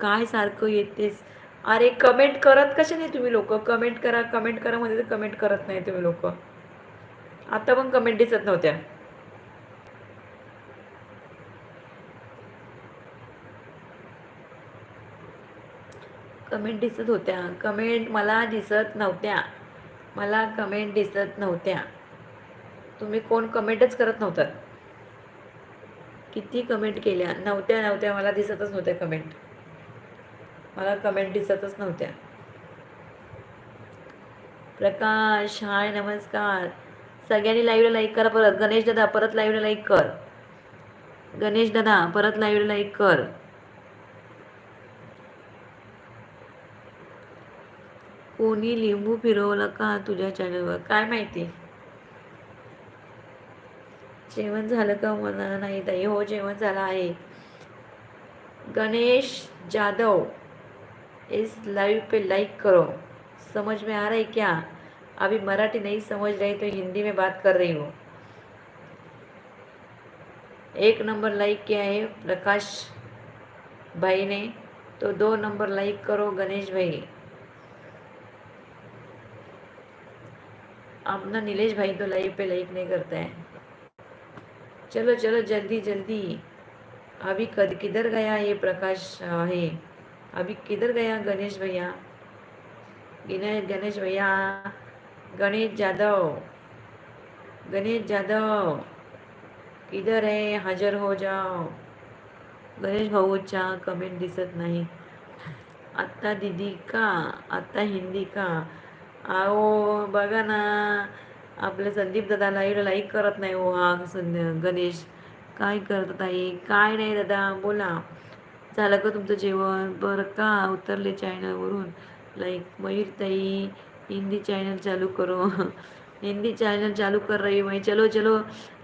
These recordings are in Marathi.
काय सारखं येतेस? अरे कमेंट करत कसे नाही तुम्ही लोक? कमेंट करा कमेंट करा मध्ये तर कमेंट करत नाही तुम्ही लोक. आता पण कमेंट दिसत नव्हत्या. कमेंट दिसत होत्या. कमेंट मला दिसत नव्हत्या. मला कमेंट दिसत नव्हत्या. तुम्ही कोण कमेंटच करत नव्हतात. किती कमेंट केल्या? नव्हत्या नव्हत्या मला दिसतच नव्हत्या कमेंट मला कमेंट दिसतच नव्हत्या. प्रकाश हाय नमस्कार. सगळ्यांनी लाईव्हला लाईक करा परत. गणेश दादा परत लाईव्हला लाईक कर. गणेश दादा परत लाईव्हला लाईक कर. कोणी लिंबू फिरवलं का तुझ्या चॅनलवर काय माहिती? जेवण झालं का मला? नाही ताई. हो जेवण झालं आहे. गणेश जाधव. इस लाइव पे लाइक करो। समझ में आ रहा है क्या? अभी मराठी नहीं समझ रही तो हिंदी में बात कर रही हूँ। एक नंबर लाइक किया है प्रकाश भाई ने तो दो नंबर लाइक करो गणेश भाई। अपना नीलेश भाई तो लाइव पे लाइक नहीं करता है। चलो चलो, जल्दी जल्दी। अभी कद, किधर गया ये प्रकाश है? अभी किधर गया गणेश भैया? गणेश गणेश भैया गणेश जाधव गणेश जाधव किधर है? हजर हो जाओ। गणेश भाऊच्या कमेंट दिसत नाही. आत्ता दीदी का? आत्ता हिंदी का? आओ बघा ना. आपले संदीप दादा लाईड लाईक करत नाही हो हा गणेश. काय करत ताई? काय नाही दादा बोला. झालं का तुमचं जेवण? बरं का? उतरले चॅनलवरून. लाईक मयूर ताई हिंदी चॅनल चालू करो. हिंदी चॅनल चालू कर रही हूँ मैं. चलो चलो.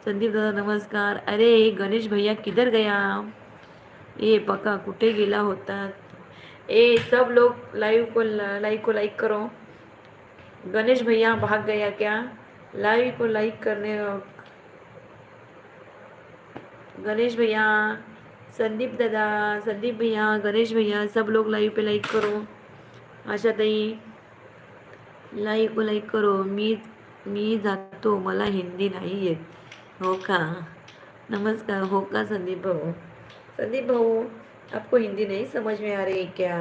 संदीप दादा नमस्कार. अरे गणेश भैया किधर गया? ए पका कुठे गेला होता? ए सब लोग लाइव को लाइव को लाइक करो. गणेश भैया भाग गया क्या? लाइव को लाइक करने गणेश भैया संदीप दादा संदीप भैया गणेश भैया सब लोग लाइव पे लाइक करो। आशा ताई लाईक लाईक करो। मी मी जातो मला हिंदी नाही येत। हो का? नमस्कार हो का संदीप भाऊ? संदीप भाऊ आपको हिंदी नहीं समझ में आ रही क्या?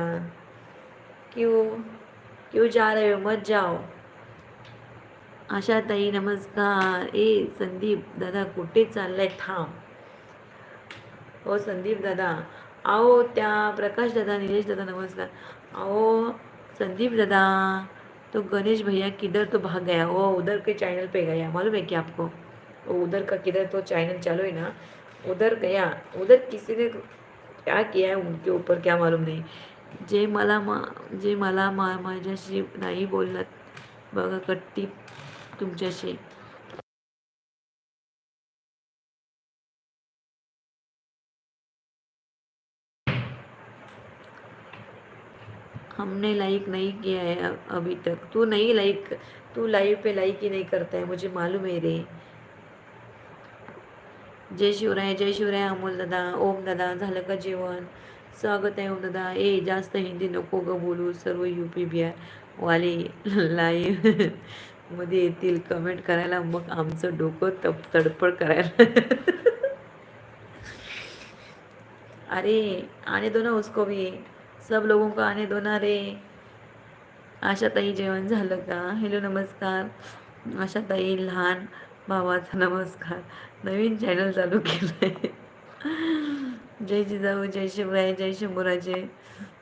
क्यों? क्यों जा रहे हो? मत जाओ। आशा ताई नमस्कार। ए संदीप दादा कुठे चाललाय? थांब। हो संदीप दादा. अहो त्या प्रकाश दादा निलेश दादा नमस्कार. आओ संदीप दादा. तो गणेश भैया किधर तो भाग गया. वो उधर के चैनल पे गया. मालूम है क्या आपको? वो उधर का किधर तो चैनल चालू है ना? उधर गया. उधर किसी ने क्या किया है उनके ऊपर क्या मालूम नहीं. जे मला मा जे मला मा माझ्याशी नाही बोललात बघा कट्टी तुमच्याशी. हमने लाइक नहीं किया है अभी तक। तू नहीं लाइक तू लाइव पे लाइक ही नहीं करता है मुझे मालूम है रे। जय शिवराय जय शिवराय अमोल दादा ओम दादा झालं का जेवण? स्वागत आहे ओम दादा। ए जास्त हिंदी नको ग बोलू सर्व यू पी बिहार वाले लाईव्ह मध्ये येतील कमेंट करायला मग आमचं डोकं तप तडपड करायला. अरे आने दो ना उसको भी. सब लोगों को आने दो ना रे। आशाताई जेवण झालं का? हॅलो नमस्कार. आशाताई लहान भावाचा नमस्कार. नवीन चॅनल चालू केलं आहे जय जिजाऊ जय शिवराय जय शंभूराजे.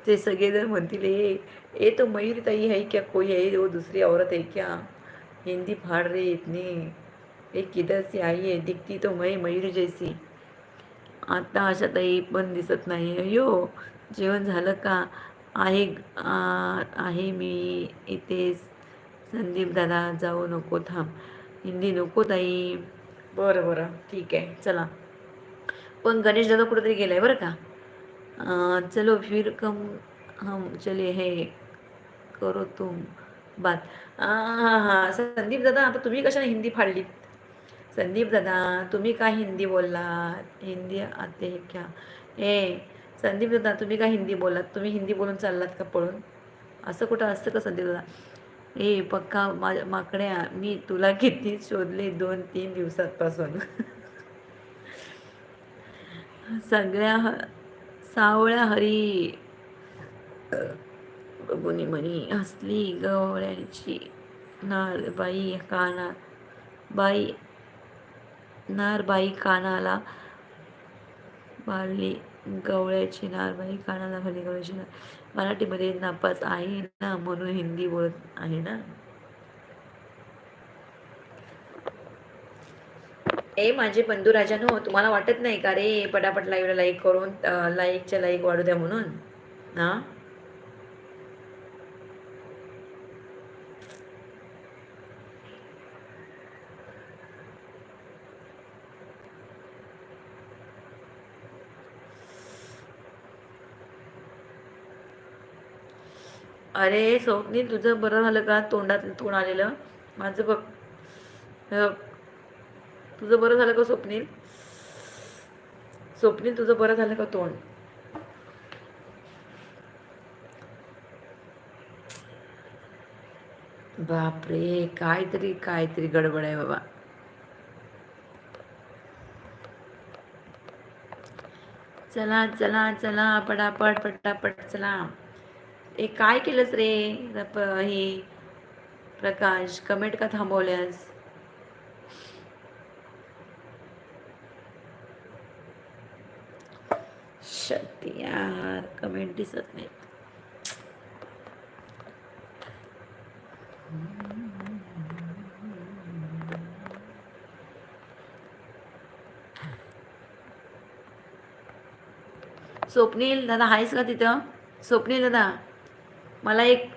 ते सगळेजण म्हणतील ए ए तो मयूरताई है क्या? कोई है वो दूसरी औरत है क्या? हिंदी फाड़ रे इतनी. एक किधर से आई है? दिखती तो मैं मयूरी जैसी. आता अशा ताई पण दिसत नाही अयो जेवण झालं का? आहे आहे मी इथे. संदीप दादा जाऊ नको थांब. हिंदी नको ताई. बरं बरं. ठीक आहे. चला. पण गणेश दादा कुठेतरी गेलाय बरं का? चलो फिर कम हम चले हे करो तुम बात. हां हां. संदीप दादा आता तुम्ही कशाने हिंदी फाडलीत? संदीप दादा तुम्ही काय हिंदी बोललात? हिंदी आते है क्या? ए संदीप दादा तुम्ही का हिंदी बोलात? तुम्ही हिंदी बोलून चाललात का पळून? असं कुठं असतं का संदीप दादा ए पक्का माझ्या माकड्या मी तुला किती शोधले दोन तीन दिवसांपासून? सगळ्या ह सावळ्या हरी. बघुनी म्हणी हसली गवळ्यांची. नार बाई काना बाई नार बाई कानाला बाळली. गवळ्याची नारबाई कानाला खाली गवळ्याची नार मराठीमध्ये नापास आहे ना म्हणून हिंदी बोलत आहे ना? ए माझे बंधू राजानो तुम्हाला वाटत नाही का रे? पटापट लाईव्हला लाईक करून लाईकच्या लाईक वाढू द्या म्हणून? हा? अरे स्वप्नील तुझं बरं झालं का? तोंडात तोंड आलेलं. माझं बघ. बघ. तुझं बरं झालं का स्वप्नील? स्वप्नील तुझं बरं झालं का तोंड? बापरे काहीतरी काहीतरी गडबड आहे बाबा. चला चला चला पटापट पटापट चला. ए काय केलंस रे? हे प्रकाश कमेंट का थांबवल्यास शक्ती यार कमेंट दिसत नाही. स्वप्नील दादा आहेस का तिथं? स्वप्नील दादा. मला एक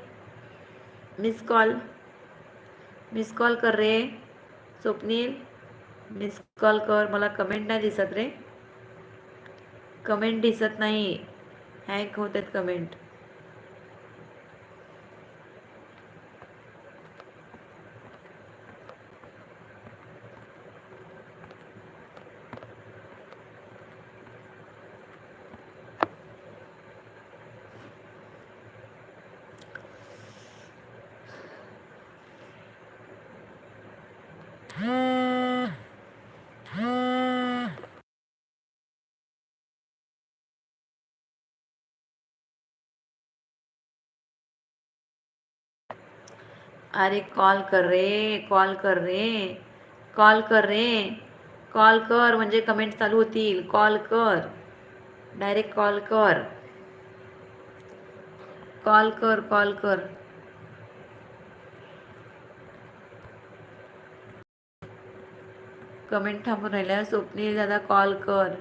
मिस कॉल मिस कॉल कर रे. स्वप्नील मिस कॉल कर. मला कमेंट नाही दिसत रे. कमेंट दिसत नाही. हॅक होत आहेत कमेंट अरे कॉल कर रे कॉल कर रे कॉल कर रे कॉल कर म्हणजे कमेंट चालू होतील. कॉल कर. डायरेक्ट कॉल कर. कॉल कर कॉल कर. कमेंट थांबून राहिल्या. स्वप्नील दादा कॉल कर.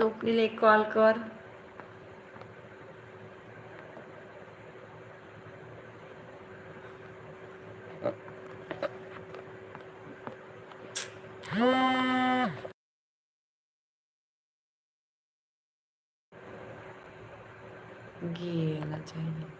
स्वप्नील एक कॉल कर. गेला चाहिए